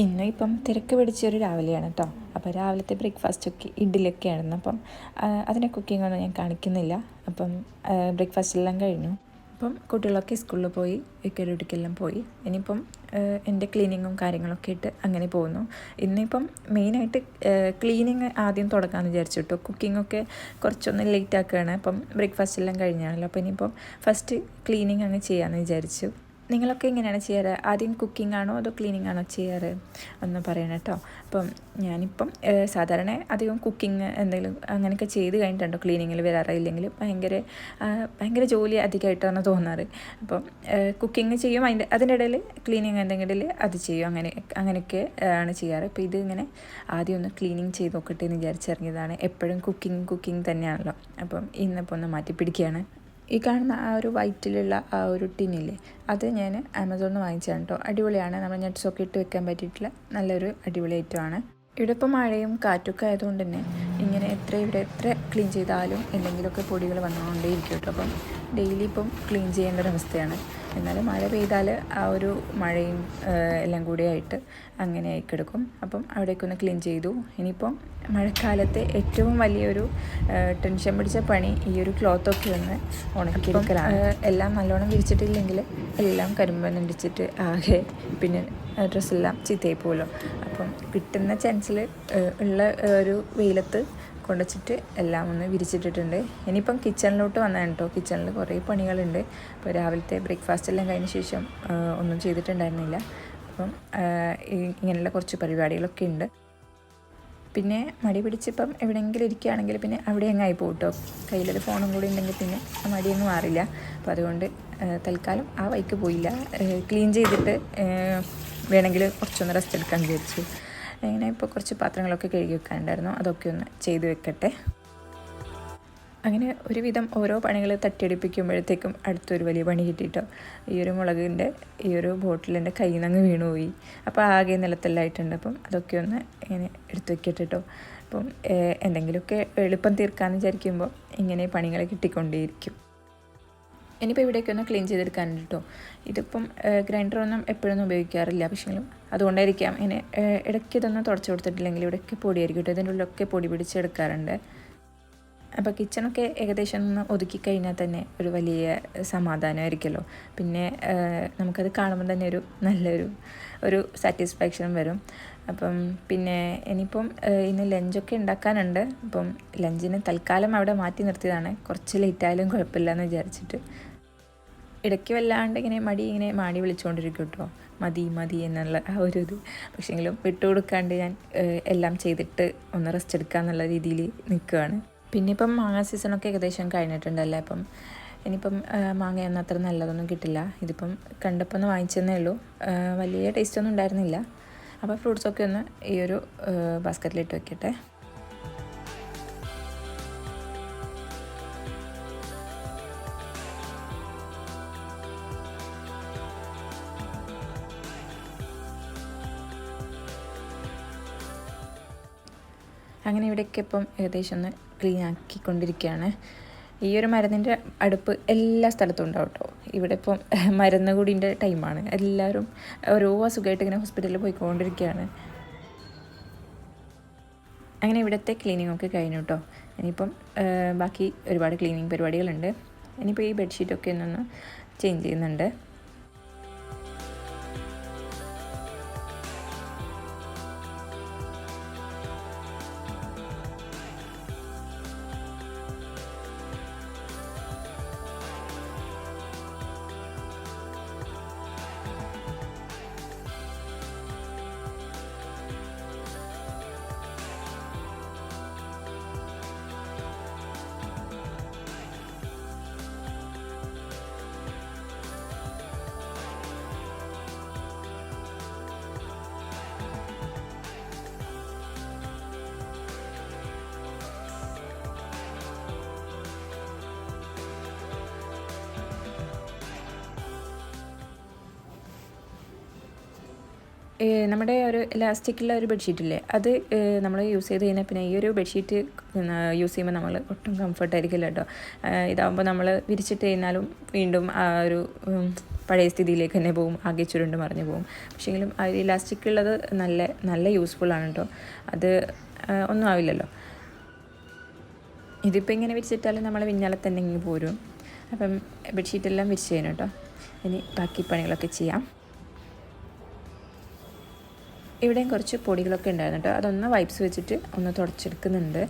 ഇന്ന് ഇപ്പം തിരക്ക് പിടിച്ചൊരു രാവിലെയാണ് കേട്ടോ അപ്പോൾ രാവിലത്തെ ബ്രേക്ക്ഫാസ്റ്റ് ഒക്കെ ഇഡ്ഡലിയൊക്കെ ആയിരുന്നു അപ്പം അതിനെ അതിന്റെ കുക്കിംഗ് ഒന്നും ഞാൻ കാണിക്കുന്നില്ല. അപ്പം ബ്രേക്ക്ഫാസ്റ്റ് എല്ലാം കഴിഞ്ഞു. അപ്പം കുട്ടികളൊക്കെ സ്കൂളിൽ പോയി വിക്കലൊടുക്കെല്ലാം പോയി. ഇനിയിപ്പം എന്റെ ക്ലീനിങ്ങും കാര്യങ്ങളൊക്കെ ഇട്ട് അങ്ങനെ പോകുന്നു. ഇന്നിപ്പം മെയിനായിട്ട് ക്ലീനിങ് ആദ്യം തുടങ്ങാമെന്ന് വിചാരിച്ചു കേട്ടോ കുക്കിങ്ങൊക്കെ കുറച്ചൊന്ന് ലേറ്റ് ആക്കുകയാണ്. അപ്പം ബ്രേക്ക്ഫാസ്റ്റ് എല്ലാം കഴിഞ്ഞാണല്ലോ. അപ്പോൾ ഇനിയിപ്പം ഫസ്റ്റ് ക്ലീനിങ് അങ്ങ് ചെയ്യാമെന്ന് വിചാരിച്ചു. നിങ്ങളൊക്കെ എങ്ങനെയാണ് ചെയ്യാറ്? ആദ്യം കുക്കിംഗ് ആണോ അതോ ക്ലീനിങ് ആണോ ചെയ്യാറ് ഒന്ന് പറയണം കേട്ടോ. അപ്പം ഞാനിപ്പം സാധാരണ അധികം കുക്കിംഗ് എന്തെങ്കിലും അങ്ങനെയൊക്കെ ചെയ്ത് കഴിഞ്ഞിട്ടുണ്ടോ? ക്ലീനിങ്ങിൽ വരാറില്ലെങ്കിൽ ഭയങ്കര ഭയങ്കര ജോലി അധികമായിട്ടാണ് തോന്നാറ്. അപ്പം കുക്കിംഗ് ചെയ്യും. അതിന്റെ അതിന്റെ ഇടയിൽ ക്ലീനിങ് എന്തെങ്കിലും അത് ചെയ്യും. അങ്ങനെ അങ്ങനെയൊക്കെ ആണ് ചെയ്യാറ്. അപ്പോൾ ഇത് ഇങ്ങനെ ആദ്യം ഒന്ന് ക്ലീനിങ് ചെയ്ത് നോക്കട്ടെ എന്ന് വിചാരിച്ചിറങ്ങിയതാണ്. എപ്പോഴും കുക്കിംഗ് കുക്കിംഗ് തന്നെയാണല്ലോ. അപ്പം ഇന്നിപ്പോൾ ഒന്ന് മാറ്റി പിടിക്കുകയാണ്. ഈ കാണുന്ന ആ ഒരു വൈറ്റിലുള്ള ആ ഒരു ടിന്നില്ലേ അത് ഞാൻ ആമസോണിൽ നിന്ന് വാങ്ങിച്ചതാണ് കേട്ടോ അടിപൊളിയാണ്. നമ്മൾ നെറ്റ്സൊക്കെ ഇട്ട് വെക്കാൻ പറ്റിയിട്ടുള്ള നല്ലൊരു അടിപൊളി ഐറ്റമാണ് ഇവിടെ ഇപ്പോൾ മഴയും കാറ്റൊക്കെ ആയതുകൊണ്ട് തന്നെ ഇങ്ങനെ എത്ര ഇവിടെ എത്ര ക്ലീൻ ചെയ്താലും എന്തെങ്കിലുമൊക്കെ പൊടികൾ വന്നുകൊണ്ടേയിരിക്കും കേട്ടോ അപ്പം ഡെയിലി ഇപ്പം ക്ലീൻ ചെയ്യേണ്ട ഒരവസ്ഥയാണ് എന്നാലും മഴ പെയ്താൽ ആ ഒരു മഴയും എല്ലാം കൂടി ആയിട്ട് അങ്ങനെ ആയി കിടക്കും. അപ്പം അവിടേക്കൊന്ന് ക്ലീൻ ചെയ്തു. ഇനിയിപ്പം മഴക്കാലത്തെ ഏറ്റവും വലിയൊരു ടെൻഷൻ പിടിച്ച പണി ഈ ഒരു ക്ലോത്തൊക്കെ ഒന്ന് ഉണക്കിയെടുക്കലാണ്. എല്ലാം നല്ലോണം വിരിച്ചിട്ടില്ലെങ്കിൽ എല്ലാം കരിമ്പനടിച്ചിട്ട് ആകെ പിന്നെ ഡ്രസ്സെല്ലാം ചീത്തയായി പോകുമല്ലോ. അപ്പം കിട്ടുന്ന ചാൻസിൽ ഉള്ള ഒരു വെയിലത്ത് കൊണ്ടുവച്ചിട്ട് എല്ലാം ഒന്ന് വിരിച്ചിട്ടിട്ടുണ്ട്. ഇനിയിപ്പം കിച്ചണിലോട്ട് വന്നതാണ് കേട്ടോ കിച്ചണിൽ കുറേ പണികളുണ്ട്. ഇപ്പോൾ രാവിലത്തെ ബ്രേക്ക്ഫാസ്റ്റ് എല്ലാം കഴിഞ്ഞ ശേഷം ഒന്നും ചെയ്തിട്ടുണ്ടായിരുന്നില്ല. അപ്പം ഇങ്ങനെയുള്ള കുറച്ച് പരിപാടികളൊക്കെ ഉണ്ട്. പിന്നെ മടി പിടിച്ചിപ്പം എവിടെയെങ്കിലും ഇരിക്കുകയാണെങ്കിൽ പിന്നെ അവിടെ അങ്ങ് ആയി പോകും കയ്യിലൊരു ഫോണും കൂടി ഉണ്ടെങ്കിൽ പിന്നെ മടിയൊന്നും മാറില്ല. അപ്പോൾ അതുകൊണ്ട് തൽക്കാലം ആ വൈക്ക് പോയില്ല. ക്ലീൻ ചെയ്തിട്ട് വേണമെങ്കിൽ കുറച്ചൊന്ന് റെസ്റ്റ് എടുക്കാൻ വിചാരിച്ചു. ഇങ്ങനെ ഇപ്പോൾ കുറച്ച് പാത്രങ്ങളൊക്കെ കഴുകി വെക്കാനുണ്ടായിരുന്നു അതൊക്കെ ഒന്ന് ചെയ്ത് വെക്കട്ടെ. അങ്ങനെ ഒരുവിധം ഓരോ പണികൾ തട്ടിയടിപ്പിക്കുമ്പോഴത്തേക്കും അടുത്തൊരു വലിയ പണി കിട്ടിയിട്ടോ ഈ ഒരു മുളകിന്റെ ഈ ഒരു ബോട്ടിലിന്റെ കൈ നിന്ന് വീണുപോയി. അപ്പോൾ ആകെ നിലത്തെല്ലായിട്ടുണ്ട്. അപ്പം അതൊക്കെ ഒന്ന് ഇങ്ങനെ എടുത്തു വെക്കട്ടെ കേട്ടോ അപ്പം എന്തെങ്കിലുമൊക്കെ എളുപ്പം തീർക്കാമെന്ന് വിചാരിക്കുമ്പോൾ ഇങ്ങനെ പണികൾ കിട്ടിക്കൊണ്ടേയിരിക്കും. ഇനിയിപ്പോൾ ഇവിടേക്ക് ഒന്ന് ക്ലീൻ ചെയ്തെടുക്കാൻ കേട്ടോ ഇതിപ്പം ഗ്രൈൻഡറൊന്നും എപ്പോഴൊന്നും ഉപയോഗിക്കാറില്ല പക്ഷേങ്കിലും. അതുകൊണ്ടായിരിക്കാം ഏഹ്, ഇടയ്ക്ക് ഇതൊന്നും തുടച്ചു കൊടുത്തിട്ടില്ലെങ്കിൽ ഇവിടെയൊക്കെ പൊടിയായിരിക്കും കേട്ടോ ഇതിന്റെ ഉള്ളിലൊക്കെ പൊടി പിടിച്ചെടുക്കാറുണ്ട് അപ്പോൾ കിച്ചണൊക്കെ ഏകദേശം ഒന്ന് ഒതുക്കി കഴിഞ്ഞാൽ തന്നെ ഒരു വലിയ സമാധാനമായിരിക്കുമല്ലോ. പിന്നെ നമുക്കത് കാണുമ്പോൾ തന്നെ ഒരു നല്ലൊരു ഒരു സാറ്റിസ്ഫാക്ഷൻ വരും. അപ്പം പിന്നെ ഇനിയിപ്പം ഇന്ന് ലഞ്ചൊക്കെ ഉണ്ടാക്കാനുണ്ട്. അപ്പം ലഞ്ചിന് തൽക്കാലം അവിടെ മാറ്റി നിർത്തിയതാണ്. കുറച്ച് ലേറ്റായാലും കുഴപ്പമില്ല എന്ന് വിചാരിച്ചിട്ട്. ഇടയ്ക്ക് വല്ലാണ്ട് ഇങ്ങനെ മടി ഇങ്ങനെ മാടി വിളിച്ചുകൊണ്ടിരിക്കും കേട്ടോ. മതി മതി എന്നുള്ള ആ ഒരു ഇത്. പക്ഷേങ്കിലും വിട്ടുകൊടുക്കാണ്ട് ഞാൻ എല്ലാം ചെയ്തിട്ട് ഒന്ന് റെസ്റ്റ് എടുക്കുക എന്നുള്ള രീതിയിൽ നിൽക്കുകയാണ്. പിന്നെ ഇപ്പം മാങ്ങ സീസണൊക്കെ ഏകദേശം കഴിഞ്ഞിട്ടുണ്ടല്ലേ? അപ്പം ഇനിയിപ്പം മാങ്ങയൊന്നും അത്ര നല്ലതൊന്നും കിട്ടില്ല. ഇതിപ്പം കണ്ടപ്പോൾ ഒന്ന് വാങ്ങിച്ചെന്നേ ഉള്ളൂ. വലിയ ടേസ്റ്റ് ഒന്നും ഉണ്ടായിരുന്നില്ല. അപ്പോൾ ഫ്രൂട്ട്സൊക്കെ ഒന്ന് ഈ ഒരു ബാസ്ക്കറ്റിലിട്ട് വെക്കട്ടെ. അങ്ങനെ ഇവിടെയൊക്കെ ഇപ്പം ഏകദേശം ഒന്ന് ക്ലീൻ ആക്കിക്കൊണ്ടിരിക്കുകയാണ്. ഈ ഒരു മരുന്നിന്റെ അടുപ്പ് എല്ലാ സ്ഥലത്തും ഉണ്ടാവും കേട്ടോ ഇവിടെ ഇപ്പം മരുന്ന് കൂടിന്റെ ടൈമാണ് എല്ലാവരും ഓരോ അസുഖമായിട്ട് ഇങ്ങനെ ഹോസ്പിറ്റലിൽ പോയിക്കൊണ്ടിരിക്കുകയാണ്. അങ്ങനെ ഇവിടുത്തെ ക്ലീനിങ് ഒക്കെ കഴിഞ്ഞു കേട്ടോ ഇനിയിപ്പം ബാക്കി ഒരുപാട് ക്ലീനിങ് പരിപാടികളുണ്ട്. ഇനിയിപ്പോൾ ഈ ബെഡ്ഷീറ്റൊക്കെ ഒന്നൊന്ന് ചേഞ്ച് ചെയ്യുന്നുണ്ട്. നമ്മുടെ ഒരു ഇലാസ്റ്റിക്കുള്ള ഒരു ബെഡ്ഷീറ്റില്ലേ അത് നമ്മൾ യൂസ് ചെയ്ത് കഴിഞ്ഞാൽ പിന്നെ ഈ ഒരു ബെഡ്ഷീറ്റ് യൂസ് ചെയ്യുമ്പോൾ നമ്മൾ ഒട്ടും കംഫർട്ടായിരിക്കില്ല കേട്ടോ. ഇതാകുമ്പോൾ നമ്മൾ വിരിച്ചിട്ട് കഴിഞ്ഞാലും വീണ്ടും ആ ഒരു പഴയ സ്ഥിതിയിലേക്ക് തന്നെ പോകും ആകെ ചുരുണ്ട് മറിഞ്ഞു പോകും. പക്ഷേങ്കിലും ആ ഒരു ഇലാസ്റ്റിക് ഉള്ളത് നല്ല നല്ല യൂസ്ഫുൾ ആണ് കേട്ടോ. അത് ഒന്നും ആവില്ലല്ലോ. ഇതിപ്പോൾ ഇങ്ങനെ വിരിച്ചിട്ടാലും നമ്മൾ വിഞ്ഞാലെ തന്നെ ഇങ്ങനെ പോരും. അപ്പം ബെഡ്ഷീറ്റെല്ലാം വിരിച്ച് കഴിഞ്ഞു കേട്ടോ. ഇനി ബാക്കി പണികളൊക്കെ ചെയ്യാം. ഇവിടെയും കുറച്ച് പൊടികളൊക്കെ ഉണ്ടായിരുന്നു കേട്ടോ. അതൊന്ന് വൈപ്സ് വെച്ചിട്ട് ഒന്ന് തുടച്ചെടുക്കുന്നുണ്ട്.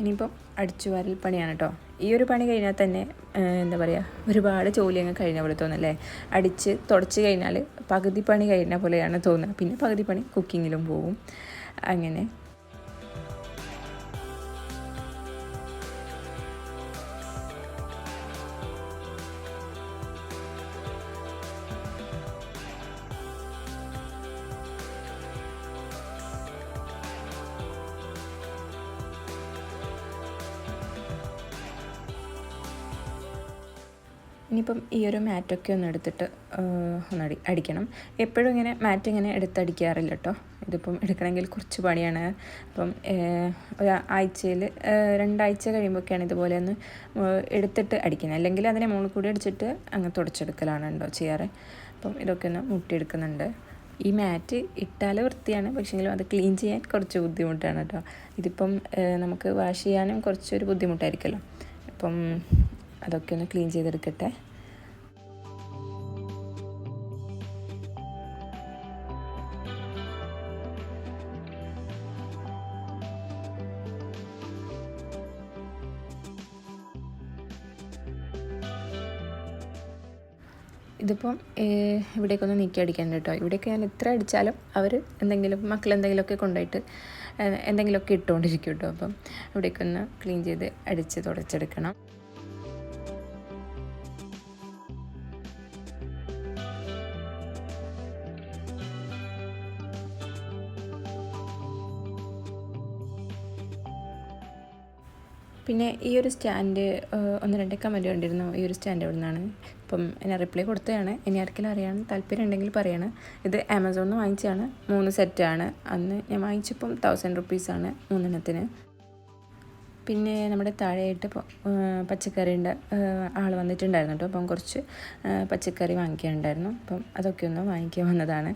ഇനിയിപ്പം അടിച്ചു വാരൽ പണിയാണ് കേട്ടോ. ഈ ഒരു പണി കഴിഞ്ഞാൽ തന്നെ എന്താ പറയുക ഒരുപാട് ജോലി അങ്ങ് കഴിഞ്ഞ പോലെ തോന്നല്ലേ അടിച്ച് തുടച്ച് കഴിഞ്ഞാൽ പകുതി പണി കഴിഞ്ഞ പോലെയാണ് തോന്നുക പിന്നെ പകുതി പണി കുക്കിങ്ങിലും പോവും. അങ്ങനെ ഇനിയിപ്പം ഈ ഒരു മാറ്റൊക്കെ ഒന്ന് എടുത്തിട്ട് ഒന്ന് അടി അടിക്കണം. എപ്പോഴും ഇങ്ങനെ മാറ്റ് ഇങ്ങനെ എടുത്തടിക്കാറില്ല കേട്ടോ ഇതിപ്പം എടുക്കണമെങ്കിൽ കുറച്ച് പണിയാണ്. അപ്പം ഒരു ആഴ്ചയിൽ രണ്ടാഴ്ച കഴിയുമ്പോഴൊക്കെയാണ് ഇതുപോലെ ഒന്ന് എടുത്തിട്ട് അടിക്കുന്നത്. അല്ലെങ്കിൽ അതിനെ മുകളിൽ കൂടി അടിച്ചിട്ട് അങ്ങ് തുടച്ചെടുക്കലാണ് ഉണ്ടോ ചെയ്യാറ്. അപ്പം ഇതൊക്കെ ഒന്ന് മുട്ടിയെടുക്കുന്നുണ്ട്. ഈ മാറ്റ് ഇട്ടാൽ വൃത്തിയാണ്. പക്ഷേങ്കിലും അത് ക്ലീൻ ചെയ്യാൻ കുറച്ച് ബുദ്ധിമുട്ടാണ് കേട്ടോ ഇതിപ്പം നമുക്ക് വാഷ് ചെയ്യാനും കുറച്ചൊരു ബുദ്ധിമുട്ടായിരിക്കുമല്ലോ അപ്പം അതൊക്കെ ഒന്ന് ക്ലീൻ ചെയ്തെടുക്കട്ടെ. ഇതിപ്പം ഇവിടേക്കൊന്ന് നീക്കി അടിക്കാൻ കേട്ടോ. ഇവിടെയൊക്കെ ഞാൻ എത്ര അടിച്ചാലും അവർ എന്തെങ്കിലും മക്കൾ എന്തെങ്കിലുമൊക്കെ കൊണ്ടുപോയിട്ട് എന്തെങ്കിലുമൊക്കെ ഇട്ടുകൊണ്ടിരിക്കും കേട്ടോ. അപ്പം ഇവിടേക്കൊന്ന് ക്ലീൻ ചെയ്ത് അടിച്ച് തുടച്ചെടുക്കണം. പിന്നെ ഈ ഒരു സ്റ്റാൻഡ് ഒന്ന് രണ്ട് കമന്റ് കണ്ടിരുന്നു? ഈ ഒരു സ്റ്റാൻഡ് എവിടെ നിന്നാണ് അപ്പം എന്നെ റിപ്ലൈ കൊടുത്തതാണ്. ഇനി ആർക്കെങ്കിലും അറിയാൻ താല്പര്യം ഉണ്ടെങ്കിൽ പറയണം. ഇത് ആമസോണിൽ നിന്ന് വാങ്ങിച്ചതാണ്. മൂന്ന് സെറ്റാണ്. അന്ന് ഞാൻ വാങ്ങിച്ചപ്പം തൗസൻഡ് റുപ്പീസാണ് മൂന്നെണ്ണത്തിന്. പിന്നെ നമ്മുടെ താഴെയായിട്ട് പച്ചക്കറി പച്ചക്കറിന്റെ ആൾ വന്നിട്ടുണ്ടായിരുന്നു കേട്ടോ. അപ്പം കുറച്ച് പച്ചക്കറി വാങ്ങിക്കാനുണ്ടായിരുന്നു. അപ്പം അതൊക്കെ ഒന്ന് വാങ്ങിക്കാൻ വന്നതാണ്.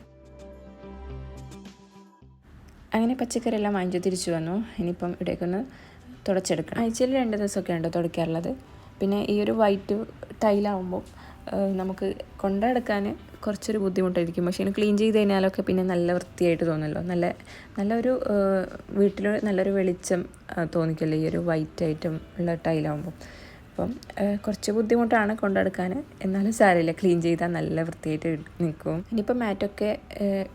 അങ്ങനെ പച്ചക്കറിയെല്ലാം വാങ്ങിച്ച് തിരിച്ചു വന്നു. ഇനിയിപ്പം ഇവിടേക്കൊന്ന് തുടച്ചെടുക്കണം. ആഴ്ചയിൽ രണ്ട് ദിവസമൊക്കെ ഉണ്ട് തുടയ്ക്കാറുള്ളത്. പിന്നെ ഈ ഒരു വൈറ്റ് ടൈലാവുമ്പോൾ നമുക്ക് കൊണ്ടെടുക്കാൻ കുറച്ചൊരു ബുദ്ധിമുട്ടായിരിക്കും. പക്ഷേ ഇനി ക്ലീൻ ചെയ്ത് കഴിഞ്ഞാലൊക്കെ പിന്നെ നല്ല വൃത്തിയായിട്ട് തോന്നല്ലോ നല്ല നല്ലൊരു വീട്ടിൽ നല്ലൊരു വെളിച്ചം തോന്നിക്കല്ലോ ഈ ഒരു വൈറ്റ് ഐറ്റം ഉള്ള ടൈലാവുമ്പോൾ അപ്പം കുറച്ച് ബുദ്ധിമുട്ടാണ് കൊണ്ടെടുക്കാൻ. എന്നാലും സാരമില്ല. ക്ലീൻ ചെയ്താൽ നല്ല വൃത്തിയായിട്ട് നിൽക്കും. ഇനിയിപ്പോൾ മാറ്റൊക്കെ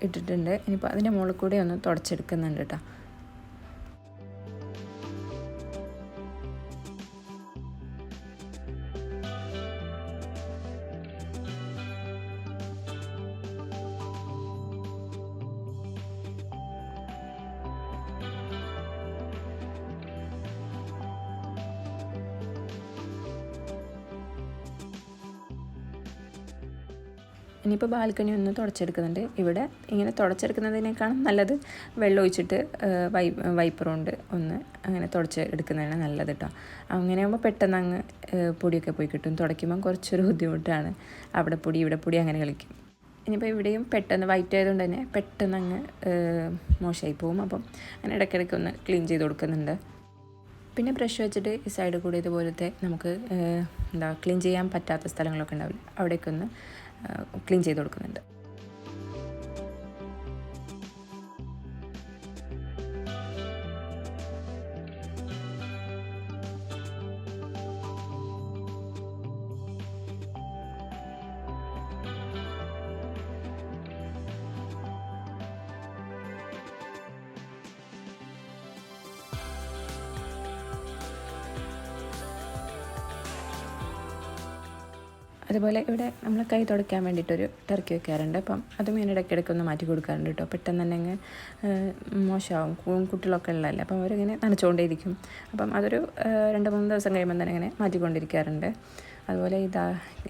ഇട്ടിട്ടുണ്ട്. ഇനിയിപ്പോൾ അതിന്റെ മുകളിൽ കൂടെ ഒന്ന് തുടച്ചെടുക്കുന്നുണ്ട് കേട്ടോ. ഇനിയിപ്പോൾ ബാൽക്കണി ഒന്ന് തുടച്ചെടുക്കുന്നുണ്ട്. ഇവിടെ ഇങ്ങനെ തുടച്ചെടുക്കുന്നതിനേക്കാളും നല്ലത് വെള്ളം ഒഴിച്ചിട്ട് വൈ വൈപ്പറുണ്ട് ഒന്ന് അങ്ങനെ തുടച്ച് എടുക്കുന്നതാണ് നല്ലത് കേട്ടോ അങ്ങനെ ആകുമ്പോൾ പെട്ടെന്ന് അങ്ങ് പൊടിയൊക്കെ പോയി കിട്ടും. തുടയ്ക്കുമ്പം കുറച്ചൊരു ബുദ്ധിമുട്ടാണ്. അവിടെ പൊടി ഇവിടെ പൊടി അങ്ങനെ കളിക്കും. ഇനിയിപ്പോൾ ഇവിടെയും പെട്ടെന്ന് വൈറ്റ് ആയതുകൊണ്ട് തന്നെ പെട്ടെന്ന് അങ്ങ് മോശമായി പോകും അപ്പം അങ്ങനെ ഇടയ്ക്കിടയ്ക്ക് ഒന്ന് ക്ലീൻ ചെയ്ത് കൊടുക്കുന്നുണ്ട്. പിന്നെ ബ്രഷ് വെച്ചിട്ട് ഈ സൈഡ് കൂടി ഇതുപോലത്തെ നമുക്ക് എന്താ ക്ലീൻ ചെയ്യാൻ പറ്റാത്ത സ്ഥലങ്ങളൊക്കെ ഉണ്ടാവില്ല അവിടേക്ക് ഒന്ന് ക്ലീൻ ചെയ്ത് കൊടുക്കുന്നുണ്ട്. അതുപോലെ ഇവിടെ നമ്മൾ കൈ തുടയ്ക്കാൻ വേണ്ടിയിട്ടൊരു ടർക്കി വെക്കാറുണ്ട്. അപ്പം അതും ഞാൻ ഇടയ്ക്കിടയ്ക്ക് ഒന്ന് മാറ്റി കൊടുക്കാറുണ്ട് കേട്ടോ. പെട്ടെന്ന് തന്നെ അങ്ങ് മോശമാവും. കുട്ടികളൊക്കെ ഉള്ളതല്ലേ അപ്പം അവരിങ്ങനെ നനച്ചുകൊണ്ടേയിരിക്കും. അപ്പം അതൊരു രണ്ട് മൂന്ന് ദിവസം കഴിയുമ്പോൾ തന്നെ ഇങ്ങനെ മാറ്റിക്കൊണ്ടിരിക്കാറുണ്ട്. അതുപോലെ ഇതാ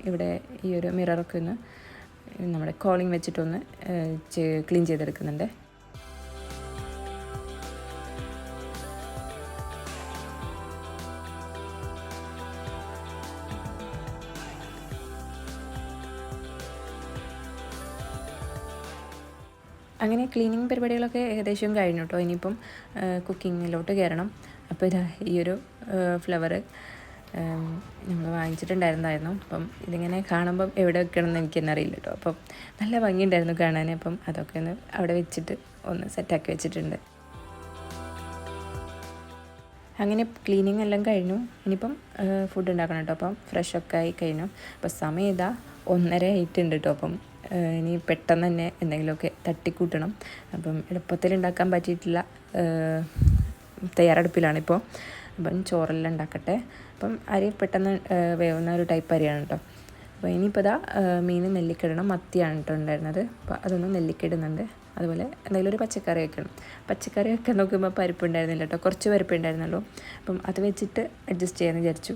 ഇവിടെ ഈ ഒരു മിററൊക്കെ ഒന്ന് നമ്മുടെ കോളിംഗ് വെച്ചിട്ടൊന്ന് ക്ലീൻ ചെയ്തെടുക്കുന്നുണ്ട്. അങ്ങനെ ക്ലീനിങ് പരിപാടികളൊക്കെ ഏകദേശം കഴിഞ്ഞു കേട്ടോ ഇനിയിപ്പം കുക്കിങ്ങിലോട്ട് കയറണം. അപ്പോൾ ഇതാ ഈ ഒരു ഫ്ലവർ നമ്മൾ വാങ്ങിച്ചിട്ടുണ്ടായിരുന്നായിരുന്നു. അപ്പം ഇതിങ്ങനെ കാണുമ്പം എവിടെ വെക്കണമെന്ന് എനിക്ക് തന്നെ അറിയില്ല കേട്ടോ അപ്പം നല്ല ഭംഗിയുണ്ടായിരുന്നു കാണാൻ. അപ്പം അതൊക്കെ ഒന്ന് അവിടെ വെച്ചിട്ട് ഒന്ന് സെറ്റാക്കി വെച്ചിട്ടുണ്ട്. അങ്ങനെ ക്ലീനിങ് എല്ലാം കഴിഞ്ഞു. ഇനിയിപ്പം ഫുഡ് ഉണ്ടാക്കണം കേട്ടോ അപ്പം ഫ്രഷൊക്കെ ആയി കഴിഞ്ഞു. അപ്പോൾ സമയം ഇതാ ഒന്നര ആയിട്ടുണ്ട് കേട്ടോ അപ്പം ഇനി പെട്ടെന്ന് തന്നെ എന്തെങ്കിലുമൊക്കെ തട്ടിക്കൂട്ടണം. അപ്പം എളുപ്പത്തിൽ ഉണ്ടാക്കാൻ പറ്റിയിട്ടുള്ള തയ്യാറെടുപ്പിലാണിപ്പോൾ അപ്പം ചോറെല്ലാം ഉണ്ടാക്കട്ടെ. അപ്പം അരി പെട്ടെന്ന് വേവുന്ന ഒരു ടൈപ്പ് അരിയാണ് കേട്ടോ. അപ്പോൾ ഇനിയിപ്പോൾ ഇതാ മീൻ നെല്ലിക്കിടണം മത്തിയാണ് കേട്ടോ ഉണ്ടായിരുന്നത്. അപ്പോൾ അതൊന്ന് നെല്ലിക്കിടുന്നുണ്ട് അതുപോലെ എന്തെങ്കിലും ഒരു പച്ചക്കറി വെക്കണം. പച്ചക്കറി വെക്കാൻ നോക്കുമ്പോൾ പരിപ്പ് ഉണ്ടായിരുന്നില്ല കേട്ടോ. കുറച്ച് പരിപ്പ് ഉണ്ടായിരുന്നല്ലോ അപ്പം അത് വെച്ചിട്ട് അഡ്ജസ്റ്റ് ചെയ്യാമെന്ന് വിചാരിച്ചു.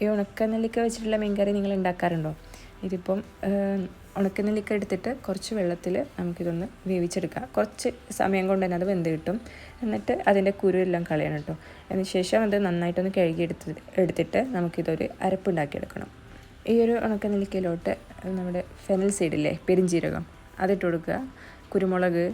ഈ ഉണക്ക നെല്ലിക്ക വെച്ചിട്ടുള്ള മീൻകറി നിങ്ങൾ ഉണ്ടാക്കാറുണ്ടോ? ഇതിപ്പം ഉണക്ക നെല്ലിക്ക എടുത്തിട്ട് കുറച്ച് വെള്ളത്തിൽ നമുക്കിതൊന്ന് വേവിച്ചെടുക്കാം. കുറച്ച് സമയം കൊണ്ട് തന്നെ അത് വെന്ത് കിട്ടും. എന്നിട്ട് അതിന്റെ കുരുവെല്ലാം കളയണം കേട്ടോ. അതിന് ശേഷം അത് നന്നായിട്ടൊന്ന് കഴുകി എടുത്ത് എടുത്തിട്ട് നമുക്കിതൊരു അരപ്പുണ്ടാക്കിയെടുക്കണം. ഈ ഒരു ഉണക്ക നെല്ലിക്കയിലോട്ട് നമ്മുടെ ഫെനൽ സീഡില്ലേ പെരിഞ്ചീരകം അതിട്ട് കൊടുക്കുക. കുരുമുളക്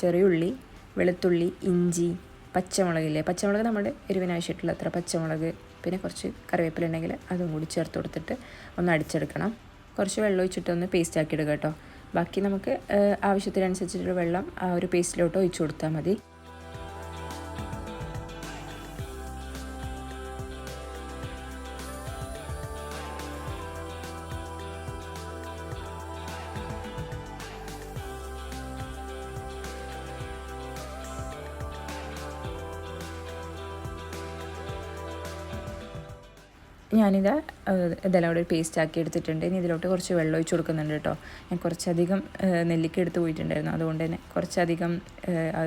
ചെറിയുള്ളി വെളുത്തുള്ളി ഇഞ്ചി പച്ചമുളകില്ലേ? പച്ചമുളക് നമ്മുടെ എരിവിനാവശ്യമായിട്ടുള്ള അത്ര പച്ചമുളക് പിന്നെ കുറച്ച് കറിവേപ്പില ഉണ്ടെങ്കിൽ അതും കൂടി ചേർത്ത് കൊടുത്തിട്ട് ഒന്ന് അടിച്ചെടുക്കണം. കുറച്ച് വെള്ളം ഒഴിച്ചിട്ട് ഒന്ന് പേസ്റ്റ് ആക്കി ഇടുക കേട്ടോ. ബാക്കി നമുക്ക് ആവശ്യത്തിനനുസരിച്ചിട്ടുള്ള വെള്ളം ആ ഒരു പേസ്റ്റിലോട്ട് ഒഴിച്ചു കൊടുത്താൽ മതി. ഞാനിത് ഇതെല്ലാം കൂടെ ഒരു പേസ്റ്റ് ആക്കി എടുത്തിട്ടുണ്ട്. ഇനി ഇതിലോട്ട് കുറച്ച് വെള്ളം ഒഴിച്ച് കൊടുക്കുന്നുണ്ട് കേട്ടോ. ഞാൻ കുറച്ചധികം നെല്ലിക്ക എടുത്ത് പോയിട്ടുണ്ടായിരുന്നു. അതുകൊണ്ട് തന്നെ കുറച്ചധികം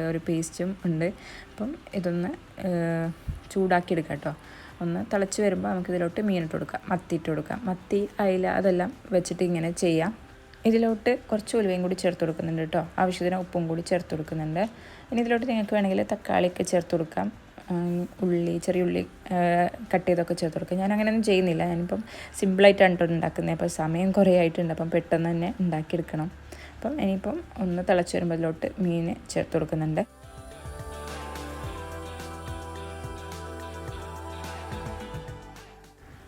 ഒരു പേസ്റ്റും ഉണ്ട്. അപ്പം ഇതൊന്ന് ചൂടാക്കി എടുക്കാം കേട്ടോ. ഒന്ന് തിളച്ച് വരുമ്പോൾ നമുക്ക് ഇതിലോട്ട് മീനിട്ട് കൊടുക്കാം. മത്തി ഇട്ട് കൊടുക്കാം. മത്തി അയില അതെല്ലാം വെച്ചിട്ട് ഇങ്ങനെ ചെയ്യാം. ഇതിലോട്ട് കുറച്ച് ഉലുവയും കൂടി ചേർത്ത് കൊടുക്കുന്നുണ്ട് കേട്ടോ. ആവശ്യത്തിന് ഉപ്പും കൂടി ചേർത്ത് കൊടുക്കുന്നുണ്ട്. ഇനി ഇതിലോട്ട് നിങ്ങൾക്ക് വേണമെങ്കിൽ തക്കാളിയൊക്കെ ചേർത്ത് കൊടുക്കാം. ഉള്ളി ചെറിയ ഉള്ളി കട്ട് ചെയ്തൊക്കെ ചേർത്ത് കൊടുക്കുക. ഞാൻ അങ്ങനെയൊന്നും ചെയ്യുന്നില്ല. ഞാനിപ്പം സിമ്പിളായിട്ടാണ് കേട്ടോ ഉണ്ടാക്കുന്നത് അപ്പോൾ സമയം കുറേ ആയിട്ടുണ്ട് അപ്പം പെട്ടെന്ന് തന്നെ ഉണ്ടാക്കിയെടുക്കണം. അപ്പം ഇനിയിപ്പം ഒന്ന് തിളച്ച് വരുമ്പോൾ ഇതിലോട്ട് മീൻ ചേർത്ത് കൊടുക്കുന്നുണ്ട്.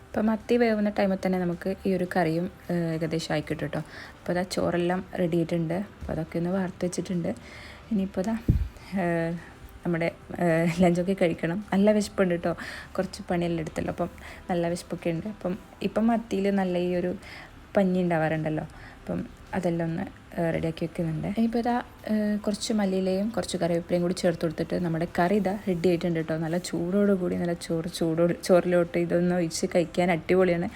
അപ്പോൾ മത്തി വേവുന്ന ടൈമിൽ തന്നെ നമുക്ക് ഈ ഒരു കറിയും ഏകദേശം ആയി കിട്ടും അപ്പോൾ അതാ ചോറെല്ലാം റെഡി ആയിട്ടുണ്ട്. അപ്പോൾ അതൊക്കെ ഒന്ന് വാർത്ത് വെച്ചിട്ടുണ്ട്. ഇനിയിപ്പോൾ അതാ നമ്മുടെ ലഞ്ചൊക്കെ കഴിക്കണം. നല്ല വിശപ്പുണ്ട് കേട്ടോ കുറച്ച് പണിയെല്ലാം എടുത്തല്ലോ. അപ്പം നല്ല വിശപ്പൊക്കെ ഉണ്ട്. അപ്പം ഇപ്പം മത്തിയിൽ നല്ല ഈ ഒരു പഞ്ഞി ഉണ്ടാവാറുണ്ടല്ലോ. അപ്പം അതെല്ലാം ഒന്ന് റെഡിയാക്കി വെക്കുന്നുണ്ട്. ഇനിയിപ്പോൾ ഇതാ കുറച്ച് മല്ലിയിലയും കുറച്ച് കറിവേപ്പിലയും കൂടി ചേർത്ത് കൊടുത്തിട്ട് നമ്മുടെ കറി ഇതാ റെഡി ആയിട്ടുണ്ട് കേട്ടോ നല്ല ചൂടോട് കൂടി നല്ല ചോറ് ചൂടോട് ചോറിലോട്ട് ഇതൊന്ന് ഒഴിച്ച് കഴിക്കാൻ അടിപൊളിയാണ്.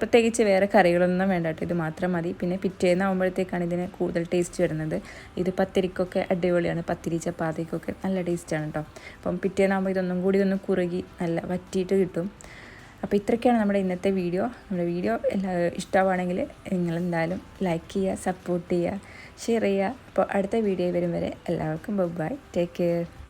പ്രത്യേകിച്ച് വേറെ കറികളൊന്നും വേണ്ട കേട്ടോ ഇത് മാത്രം മതി. പിന്നെ പിറ്റേന്ന് ആകുമ്പോഴത്തേക്കാണ് ഇതിന് കൂടുതൽ ടേസ്റ്റ് വരുന്നത്. ഇത് പത്തിരിക്കൊക്കെ അടിപൊളിയാണ്. പത്തിരി ചപ്പാത്തിക്കൊക്കെ നല്ല ടേസ്റ്റാണ് കേട്ടോ അപ്പം പിറ്റേന്നാകുമ്പോൾ ഇതൊന്നും കൂടി ഒന്ന് കുറുകി നല്ല വറ്റിയിട്ട് കിട്ടും. അപ്പോൾ ഇത്രയൊക്കെയാണ് നമ്മുടെ ഇന്നത്തെ വീഡിയോ. നമ്മുടെ വീഡിയോ എല്ലാ ഇഷ്ടമാണെങ്കിൽ നിങ്ങളെന്തായാലും ലൈക്ക് ചെയ്യുക സപ്പോർട്ട് ചെയ്യുക ഷെയർ ചെയ്യുക. അപ്പോൾ അടുത്ത വീഡിയോ വരും വരെ എല്ലാവർക്കും ബൈ ടേക്ക് കെയർ